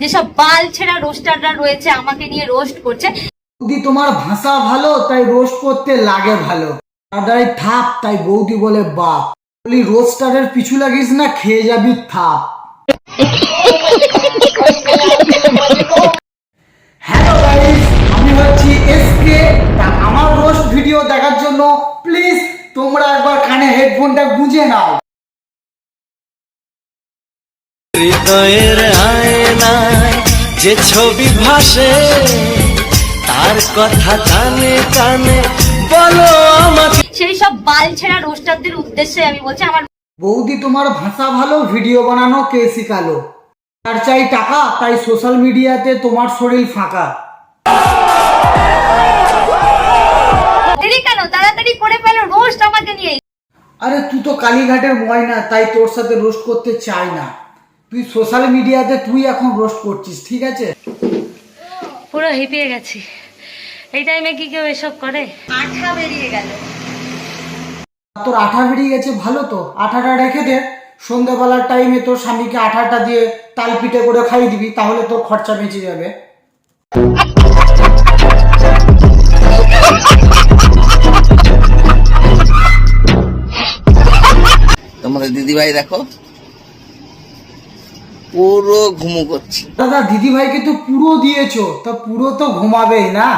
যেসব বাল ছেঁড়া রোস্টাররা রয়েছে আমাকে নিয়ে রোস্ট করছে। বৌদি তোমার ভাষা ভালো তাই রোস্ট করতে লাগে ভালো। দাদাই থাপ তাই বৌদি বলে বাপ। বলি রোস্টারের পিছু লাগিস না খেয়ে যাবি থাপ। হ্যালো গাইস আমি হচ্ছি এসকে তা আমার রোস্ট ভিডিও দেখার জন্য প্লিজ তোমরা একবার কানে হেডফোনটা গুঁজে নাও। হৃদয়ের আয়নায় যে ছবি ভাসে তার কথা কানে কানে বলো আমাকে। সেই সব বাল ছেঁড়া রোস্টারদের উদ্দেশ্যে আমি বলছি আমার বৌদি তোমার ভাষা ভালো ভিডিও বানানো কে শিখালো? তার চাই টাকা তাই সোশ্যাল মিডিয়াতে তোমার শরীর ফাঁকা। দেরি কেন? তাড়াতাড়ি করে ফেলো রোস্ট আমাকে নিয়ে। আরে তুই তো কালীঘাটের ময়না তাই তোর সাথে রোস্ট করতে চাই না। তুই সোশ্যাল মিডিয়াতে তুই এখন রোস্ট করছিস ঠিক আছে? পুরো হিপিয়ে গেছি। এই টাইমে কি কেউ এসব করে? আঠা বেরিয়ে গেল। তোর আঠা বেরিয়ে গেছে ভালো তো। আঠাটা রেখে দে সন্ধ্যাবেলার টাইমে তোর স্বামীকে আঠাটা দিয়ে তাল পিঠে করে খাইয়ে দিবি তাহলে তোর খরচা বেঁচে যাবে। তোমাদের দিদিভাই দেখো পুরো ঘুমো করছি। দাদা দিদি ভাইকে তো পুরো দিয়েছ তা পুরো তো ঘুমাবেই না।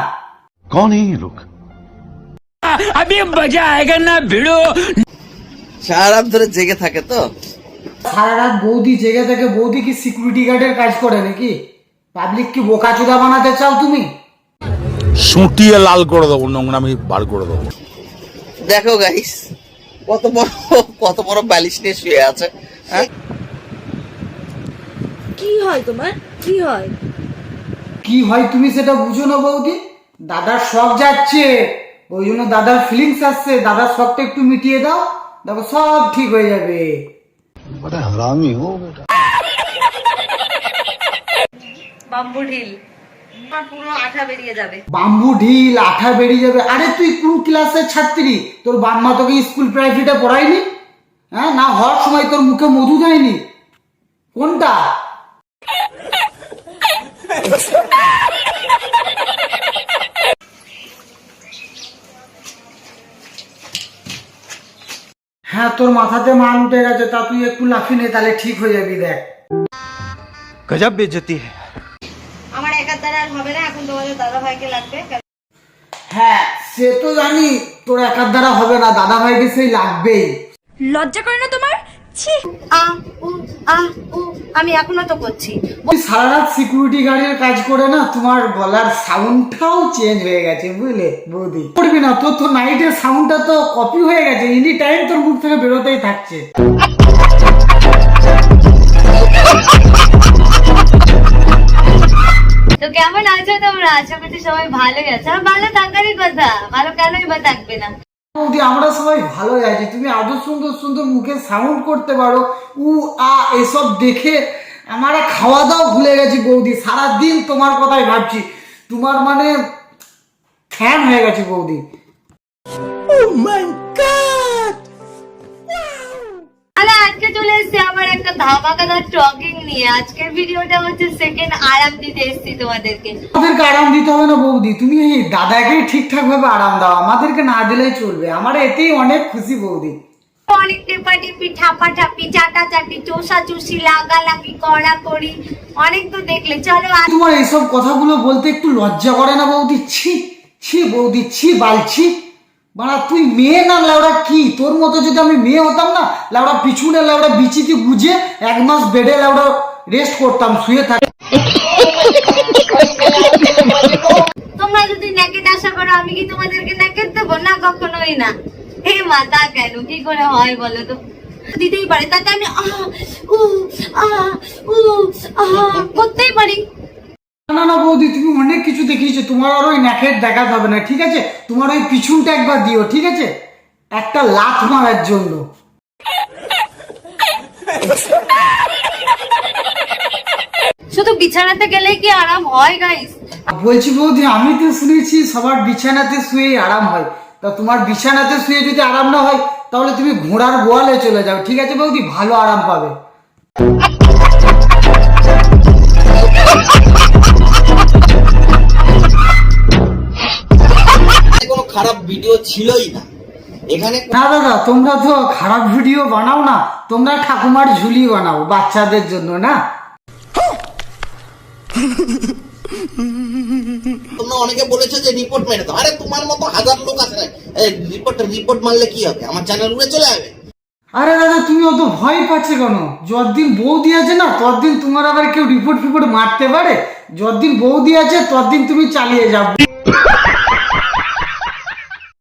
কোন এই লোক আমি বাজা আয়েগা না ভিড়ো সারা রাত ধরে জেগে থাকে তো। সারা রাত বৌদি জেগে থাকে বৌদি কি সিকিউরিটি গার্ডের কাজ করে নাকি? পাবলিক কি বোকা চুদা বানাতে চাও তুমি? শুটিয়ে লাল করে দেবো নোংরামি বার করে দেবো। দেখো গাইস কত বড় কত বড় বালিশ নিয়ে শুয়ে আছে হ্যাঁ? কি হয় তোমার? কি হয়? কি হয় তুমি সেটা বুঝো না বৌদি। দাদার শখ যাচ্ছে। ওই জন্য দাদার ফিলিংস আসছে। দাদার শখটা একটু মিটিয়ে দাও। দেখো সব ঠিক হয়ে যাবে। হারামি হো। বাম্বু ঢিল। আঠা বেরিয়ে যাবে। বাম্বু ঢিল আঠা বেরিয়ে যাবে। আরে তুই কোন ক্লাসের ছাত্রী? তোর বাম্মা তোকে স্কুল প্রাইভেটে পড়ায়নি? হ্যাঁ না হওয়ার সময় তোর মুখে মধু দেয়নি? কোনটা? হ্যাঁ তোর মাথাতে মাল উঠে গেছে তা তুই একটু লাফিয়ে নে তাহলে ঠিক হয়ে যাবি দেখ। গজব বেজতি আমার একার দ্বারা আর হবে না এখন তোমাদের দাদা ভাইকে লাগবে। হ্যাঁ সে তো জানি তোর একার দ্বারা হবে না দাদা ভাইকে সেই লাগবেই। লজ্জা করে না তোমার? ছি। আ উ আ উ আমি এখনও তো করছি। সারা সিকিউরিটি গার্ডের কাজ করে না তোমার গলার সাউন্ডটাও চেঞ্জ হয়ে গেছে বুঝলে বৌদি? করবি না তোর তো নাইটের সাউন্ডটা তো কপি হয়ে গেছে এনি টাইম তোর মুখ থেকে বেরোতেই থাকছে। তো কেমন আছো তোমরা? আশা করছি সবাই ভালোই আছো। ভালো থাকারই কথা ভালো কেনই বা থাকবে না? বৌদি আমরা সবাই ভালোই আছি। তুমি আরও সুন্দর সুন্দর মুখে সাউন্ড করতে পারো। উ আ এসব দেখে আমরা খাওয়া দাওয়া ভুলে গেছি বৌদি। সারাদিন তোমার কথাই ভাবছি। তোমার মানে ফ্যান হয়ে গেছে বৌদি। আরে আজকে চলে এসেছি একটা ধামাকাদার টকিং নিয়ে আজকের ভিডিওটা হচ্ছে সেকেন্ড আরাম দিতে এসেছি তোমাদেরকে। আমাদেরকে আরাম দিতে হবে না বৌদি? তুমি এই দাদাকেই ঠিকঠাক ভাবে আরাম দাও। আমাদেরকে না দিলেই চলবে। আমার এতেই অনেক খুশি বৌদি। লাগালাগি করি তো দেখলে। চলো তোমার এইসব কথাগুলো বলতে একটু লজ্জা করে না বৌদি? ছি ছি বৌদি ছি বালছি। বাড়া তুই মেয়ে না লাউড়া কি? তোর মতো যদি আমি মেয়ে হতাম না লাউড়া পিছনে লাউড়া বিচিতে গুজে এক মাস বেডে লাউড়া রেস্ট করতাম শুয়ে থাক তোমরা যদি নেকেট আশা করো আমি কি তোমাদেরকে নেকেট দেবো না? কখনোই না। হে মাতা কেন? কি করে হয় বলো তো? দিতেই পারে তাতে আমি আহ, উ, আহ, উ, আহ, করতেই পারি। না না বৌদি তুমি অনেক কিছু দেখিয়েছো। তোমার আর ওই ন্যাকেট দেখাতে হবে না ঠিক আছে? তোমার ওই পিছনটা একবার দিও ঠিক আছে? একটা লাথ মারার জন্য। শুধু বিছানাতে গেলেই কি আরাম হয় গাইস বলছি বৌদি আমি তো শুনেছি সবার বিছানাতে শুয়ে আরাম হয়। তা তোমার বিছানাতে শুয়ে যদি আরাম না হয় তাহলে তুমি ঘোড়ার গোয়ালে চলে যাও ঠিক আছে বৌদি? ভালো আরাম পাবে। ভিডিও ছিলই না। এখানে না দাদা তোমরা তো খারাপ ভিডিও বানাও না তোমরা ঠাকুমার ঝুলি বানাও বাচ্চাদের জন্য না? তোমরা অনেকে বলেছ যে রিপোর্ট মেরে দাও। আরে তোমার মতো হাজার লোক আছে রিপোর্ট রিপোর্ট মারলে কি হবে? আমার চ্যানেল উড়ে চলে যাবে। আরে দাদা তুমি অত ভয় পাচ্ছে কেন? যতদিন বৌদি আছে না ততদিন তোমার আবার কেউ রিপোর্ট ফিপোর্ট মারতে পারে? যতদিন বৌদি আছে ততদিন তুমি চালিয়ে যাও